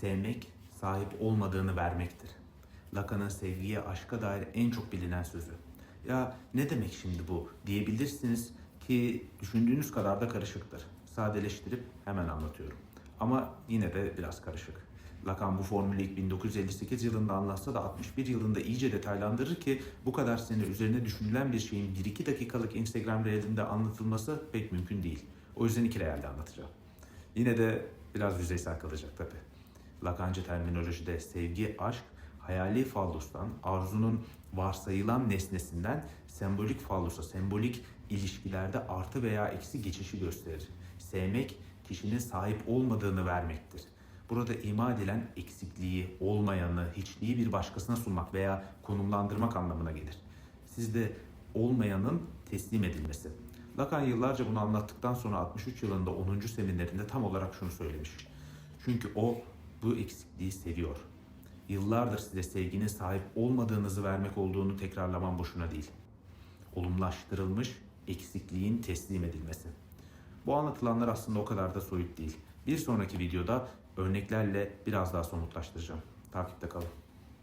Sevmek, sahip olmadığını vermektir. Lacan'ın sevgiye, aşka dair en çok bilinen sözü. Ya ne demek şimdi bu diyebilirsiniz ki düşündüğünüz kadar da karışıktır. Sadeleştirip hemen anlatıyorum. Ama yine de biraz karışık. Lacan bu formülü ilk 1958 yılında anlatsa da 61 yılında iyice detaylandırır ki bu kadar sene üzerine düşünülen bir şeyin 1-2 dakikalık Instagram Reel'inde anlatılması pek mümkün değil. O yüzden iki realde anlatacağım. Yine de biraz yüzeysel kalacak tabi. Lacancı terminolojide sevgi, aşk, hayali fallustan, arzunun varsayılan nesnesinden sembolik fallusa, sembolik ilişkilerde artı veya eksi geçişi gösterir. Sevmek, kişinin sahip olmadığını vermektir. Burada ima edilen eksikliği, olmayanı, hiçliği bir başkasına sunmak veya konumlandırmak anlamına gelir. Sizde olmayanın teslim edilmesi. Lacan yıllarca bunu anlattıktan sonra 63 yılında 10. seminerinde tam olarak şunu söylemiş. Çünkü o bu eksikliği seviyor. Yıllardır size sevginin sahip olmadığınızı vermek olduğunu tekrarlamam boşuna değil. Olumlaştırılmış eksikliğin teslim edilmesi. Bu anlatılanlar aslında o kadar da soyut değil. Bir sonraki videoda örneklerle biraz daha somutlaştıracağım. Takipte kalın.